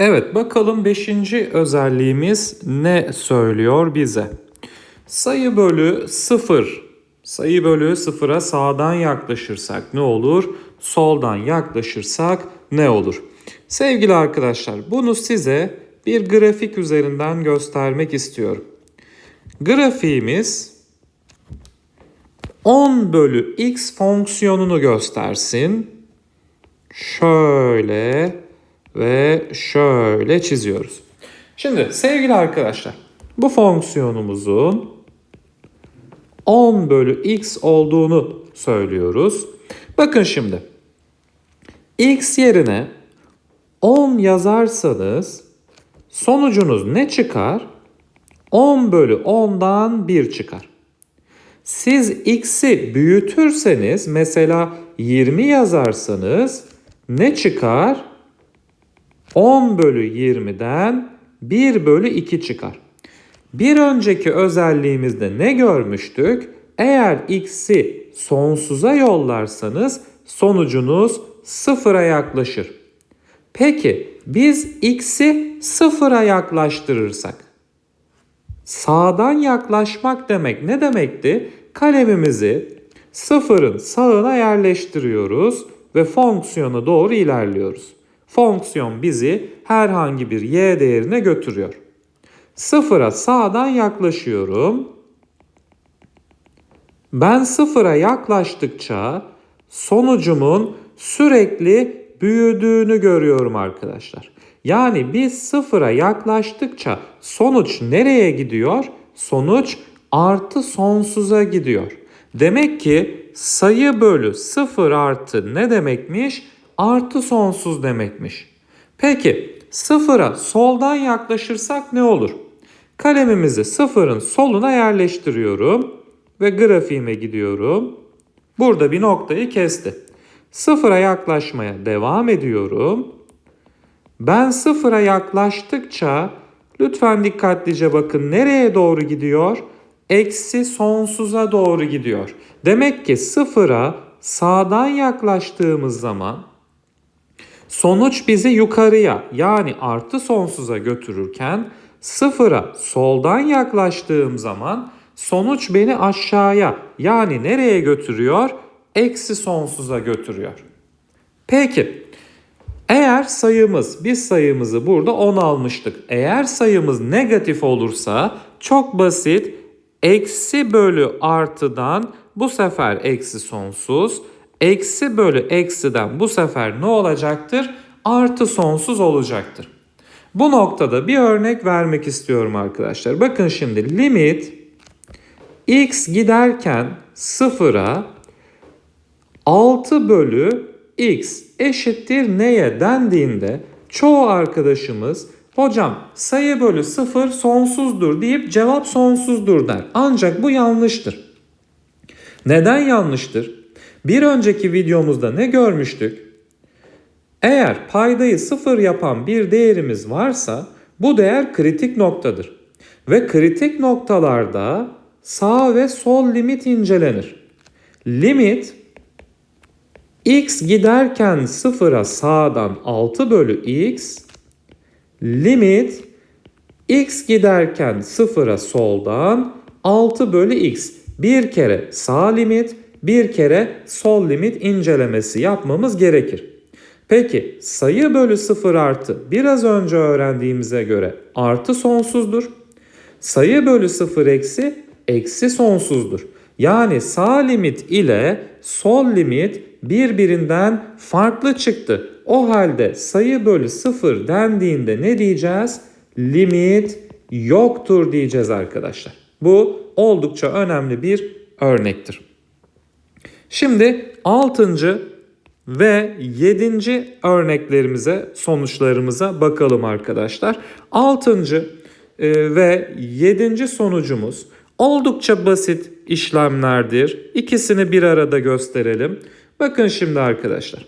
Evet bakalım 5. özelliğimiz ne söylüyor bize? Sayı bölü 0. Sayı bölü 0'a sağdan yaklaşırsak ne olur? Soldan yaklaşırsak ne olur? Sevgili arkadaşlar bunu size bir grafik üzerinden göstermek istiyorum. Grafiğimiz 10 bölü x fonksiyonunu göstersin. Şöyle ve şöyle çiziyoruz. Şimdi sevgili arkadaşlar bu fonksiyonumuzun 10 bölü x olduğunu söylüyoruz. Bakın şimdi x yerine 10 yazarsanız sonucunuz ne çıkar? 10 bölü 10'dan 1 çıkar. Siz x'i büyütürseniz mesela 20 yazarsanız ne çıkar? 10 bölü 20'den 1 bölü 2 çıkar. Bir önceki özelliğimizde ne görmüştük? Eğer x'i sonsuza yollarsanız sonucunuz sıfıra yaklaşır. Peki biz x'i sıfıra yaklaştırırsak sağdan yaklaşmak demek ne demekti? Kalemimizi sıfırın sağına yerleştiriyoruz ve fonksiyona doğru ilerliyoruz. Fonksiyon bizi herhangi bir y değerine götürüyor. Sıfıra sağdan yaklaşıyorum. Ben sıfıra yaklaştıkça sonucumun sürekli büyüdüğünü görüyorum arkadaşlar. Yani biz sıfıra yaklaştıkça sonuç nereye gidiyor? Sonuç artı sonsuza gidiyor. Demek ki sayı bölü sıfır artı ne demekmiş? Artı sonsuz demekmiş. Peki sıfıra soldan yaklaşırsak ne olur? Kalemimizi sıfırın soluna yerleştiriyorum ve grafiğime gidiyorum. Burada bir noktayı kesti. Sıfıra yaklaşmaya devam ediyorum. Ben sıfıra yaklaştıkça lütfen dikkatlice bakın nereye doğru gidiyor? Eksi sonsuza doğru gidiyor. Demek ki sıfıra sağdan yaklaştığımız zaman sonuç bizi yukarıya yani artı sonsuza götürürken sıfıra soldan yaklaştığım zaman sonuç beni aşağıya yani nereye götürüyor? Eksi sonsuza götürüyor. Peki eğer sayımız, biz sayımızı burada 10 almıştık. Eğer sayımız negatif olursa çok basit. Eksi bölü artıdan bu sefer eksi sonsuz. Eksi bölü eksiden bu sefer ne olacaktır? Artı sonsuz olacaktır. Bu noktada bir örnek vermek istiyorum arkadaşlar. Bakın şimdi limit x giderken sıfıra 6 bölü x eşittir neye dendiğinde çoğu arkadaşımız hocam sayı bölü 0 sonsuzdur deyip cevap sonsuzdur der. Ancak bu yanlıştır. Neden yanlıştır? Bir önceki videomuzda ne görmüştük? Eğer paydayı 0 yapan bir değerimiz varsa bu değer kritik noktadır. Ve kritik noktalarda sağ ve sol limit incelenir. Limit x giderken sıfıra sağdan 6 bölü x limit x giderken sıfıra soldan 6 bölü x bir kere sağ limit bir kere sol limit incelemesi yapmamız gerekir. Peki sayı bölü 0 artı biraz önce öğrendiğimize göre artı sonsuzdur. Sayı bölü 0 eksi eksi sonsuzdur. Yani sağ limit ile sol limit birbirinden farklı çıktı. O halde sayı bölü 0 dendiğinde ne diyeceğiz? Limit yoktur diyeceğiz arkadaşlar. Bu oldukça önemli bir örnektir. Şimdi 6. ve 7. örneklerimize, sonuçlarımıza bakalım arkadaşlar. 6. E, ve 7. sonucumuz oldukça basit işlemlerdir. İkisini bir arada gösterelim. Bakın şimdi arkadaşlar.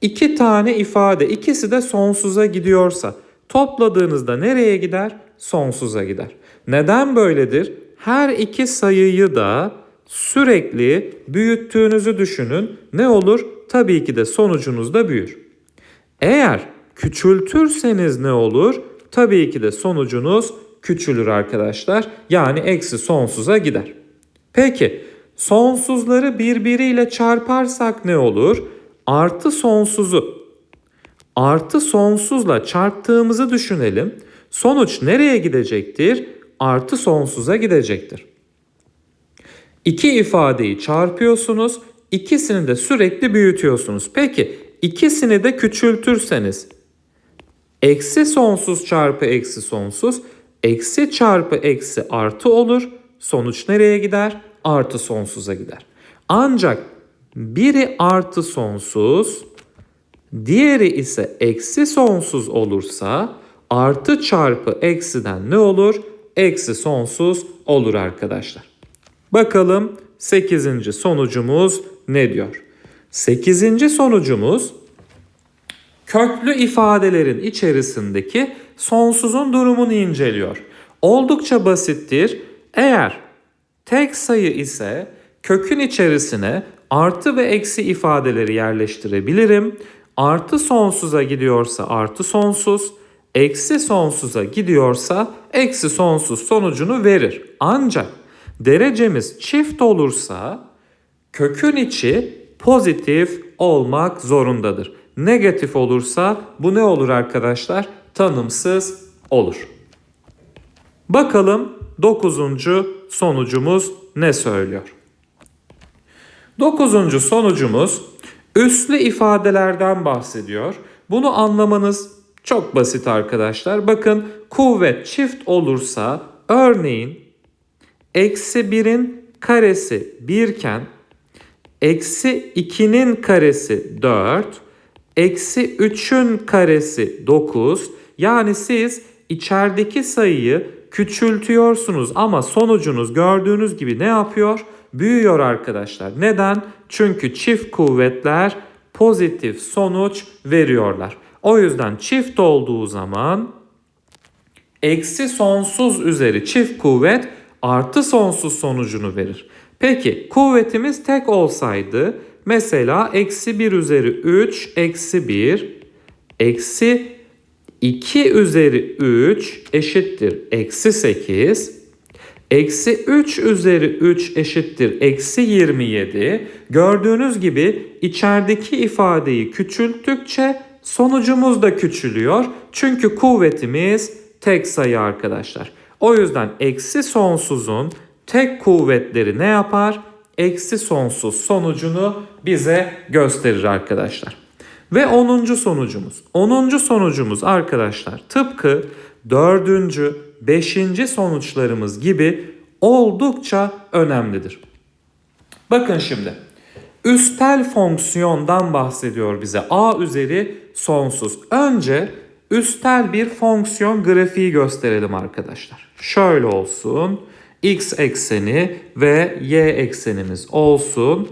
İki tane ifade ikisi de sonsuza gidiyorsa topladığınızda nereye gider? Sonsuza gider. Neden böyledir? Her iki sayıyı da sürekli büyüttüğünüzü düşünün. Ne olur? Tabii ki de sonucunuz da büyür. Eğer küçültürseniz ne olur? Tabii ki de sonucunuz küçülür arkadaşlar. Yani eksi sonsuza gider. Peki sonsuzları birbiriyle çarparsak ne olur? Artı sonsuzu artı sonsuzla çarptığımızı düşünelim. Sonuç nereye gidecektir? Artı sonsuza gidecektir. İki ifadeyi çarpıyorsunuz. ikisini de sürekli büyütüyorsunuz. Peki ikisini de küçültürseniz eksi sonsuz çarpı eksi sonsuz eksi çarpı eksi artı olur. Sonuç nereye gider? Artı sonsuza gider. Ancak biri artı sonsuz, diğeri ise eksi sonsuz olursa artı çarpı eksiden ne olur? Eksi sonsuz olur arkadaşlar. Bakalım 8. sonucumuz ne diyor? 8. sonucumuz köklü ifadelerin içerisindeki sonsuzun durumunu inceliyor. Oldukça basittir. Eğer tek sayı ise kökün içerisine artı ve eksi ifadeleri yerleştirebilirim. Artı sonsuza gidiyorsa artı sonsuz, eksi sonsuza gidiyorsa eksi sonsuz sonucunu verir. Ancak derecemiz çift olursa kökün içi pozitif olmak zorundadır. Negatif olursa bu ne olur arkadaşlar? Tanımsız olur. Bakalım 9. sonucumuz ne söylüyor? 9. sonucumuz üslü ifadelerden bahsediyor. Bunu anlamanız çok basit arkadaşlar. Bakın kuvvet çift olursa örneğin eksi 1'in karesi 1 iken eksi 2'nin karesi 4, eksi 3'ün karesi 9. Yani siz içerideki sayıyı küçültüyorsunuz ama sonucunuz gördüğünüz gibi ne yapıyor? Büyüyor arkadaşlar. Neden? Çünkü çift kuvvetler pozitif sonuç veriyorlar. O yüzden çift olduğu zaman eksi sonsuz üzeri çift kuvvet artı sonsuz sonucunu verir. Peki kuvvetimiz tek olsaydı mesela eksi 1 üzeri 3 eksi 1 eksi 2 üzeri 3 eşittir eksi 8 Eksi 3 üzeri 3 eşittir eksi 27. Gördüğünüz gibi içerideki ifadeyi küçülttükçe sonucumuz da küçülüyor. Çünkü kuvvetimiz tek sayı arkadaşlar. O yüzden eksi sonsuzun tek kuvvetleri ne yapar? Eksi sonsuz sonucunu bize gösterir arkadaşlar. Ve 10. sonucumuz. 10. sonucumuz arkadaşlar tıpkı 4. 5. sonuçlarımız gibi oldukça önemlidir. Bakın şimdi. Üstel fonksiyondan bahsediyor bize. A üzeri sonsuz. Önce üstel bir fonksiyon grafiği gösterelim arkadaşlar. Şöyle olsun. X ekseni ve Y eksenimiz olsun.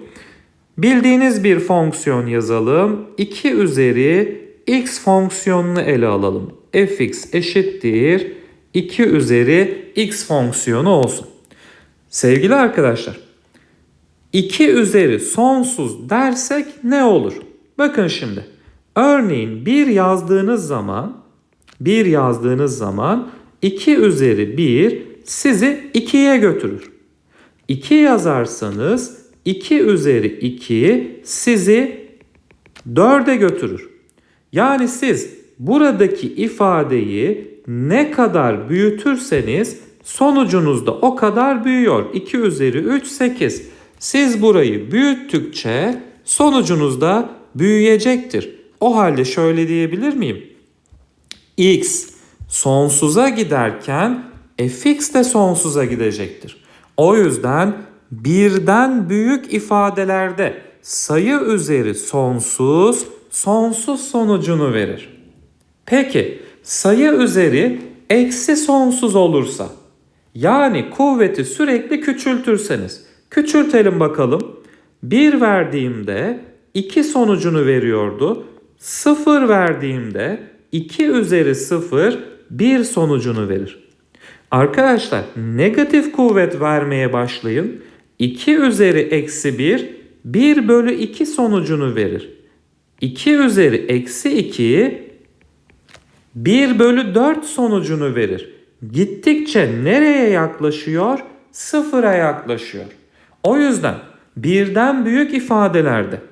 Bildiğiniz bir fonksiyon yazalım. 2 üzeri x fonksiyonunu ele alalım. fx eşittir 2 üzeri x fonksiyonu olsun. Sevgili arkadaşlar 2 üzeri sonsuz dersek ne olur? Bakın şimdi. Örneğin 1 yazdığınız zaman 1 yazdığınız zaman 2 üzeri 1 sizi 2'ye götürür. 2 yazarsanız 2 üzeri 2 sizi 4'e götürür. Yani siz buradaki ifadeyi ne kadar büyütürseniz sonucunuz da o kadar büyüyor. 2 üzeri 3 8. Siz burayı büyüttükçe sonucunuz da büyüyecektir. O halde şöyle diyebilir miyim? x sonsuza giderken fx de sonsuza gidecektir. O yüzden birden büyük ifadelerde sayı üzeri sonsuz, sonsuz sonucunu verir. Peki sayı üzeri eksi sonsuz olursa yani kuvveti sürekli küçültürseniz küçültelim bakalım. 1 verdiğimde 2 sonucunu veriyordu. 0 verdiğimde 2 üzeri 0 1 sonucunu verir. Arkadaşlar negatif kuvvet vermeye başlayın. 2 üzeri eksi 1 1 bölü 2 sonucunu verir. 2 üzeri eksi 2'yi 1 bölü 4 sonucunu verir. Gittikçe nereye yaklaşıyor? Sıfıra yaklaşıyor. O yüzden birden büyük ifadelerde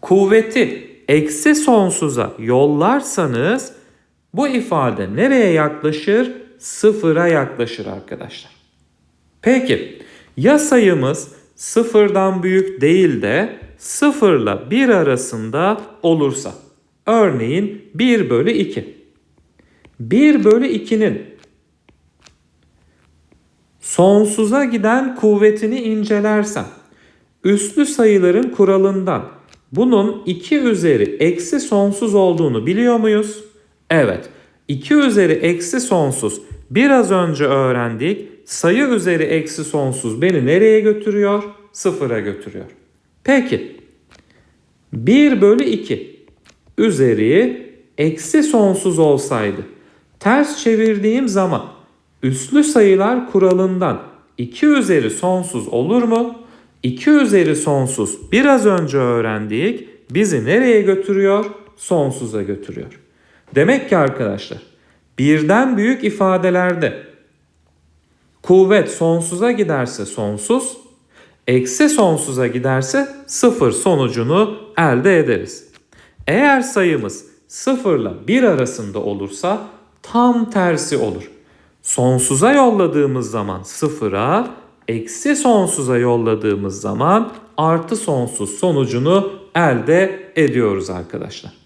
kuvveti eksi sonsuza yollarsanız bu ifade nereye yaklaşır? Sıfıra yaklaşır arkadaşlar. Peki ya sayımız sıfırdan büyük değil de sıfırla 1 arasında olursa? Örneğin 1 bölü 2. 1 bölü 2'nin sonsuza giden kuvvetini incelersem üslü sayıların kuralından bunun 2 üzeri eksi sonsuz olduğunu biliyor muyuz? Evet. 2 üzeri eksi sonsuz biraz önce öğrendik. Sayı üzeri eksi sonsuz beni nereye götürüyor? Sıfıra götürüyor. Peki 1 bölü 2 üzeri eksi sonsuz olsaydı ters çevirdiğim zaman üslü sayılar kuralından 2 üzeri sonsuz olur mu? 2 üzeri sonsuz biraz önce öğrendik bizi nereye götürüyor? Sonsuza götürüyor. Demek ki arkadaşlar birden büyük ifadelerde kuvvet sonsuza giderse sonsuz, eksi sonsuza giderse sıfır sonucunu elde ederiz. Eğer sayımız sıfırla 1 arasında olursa tam tersi olur. Sonsuza yolladığımız zaman sıfıra, eksi sonsuza yolladığımız zaman artı sonsuz sonucunu elde ediyoruz arkadaşlar.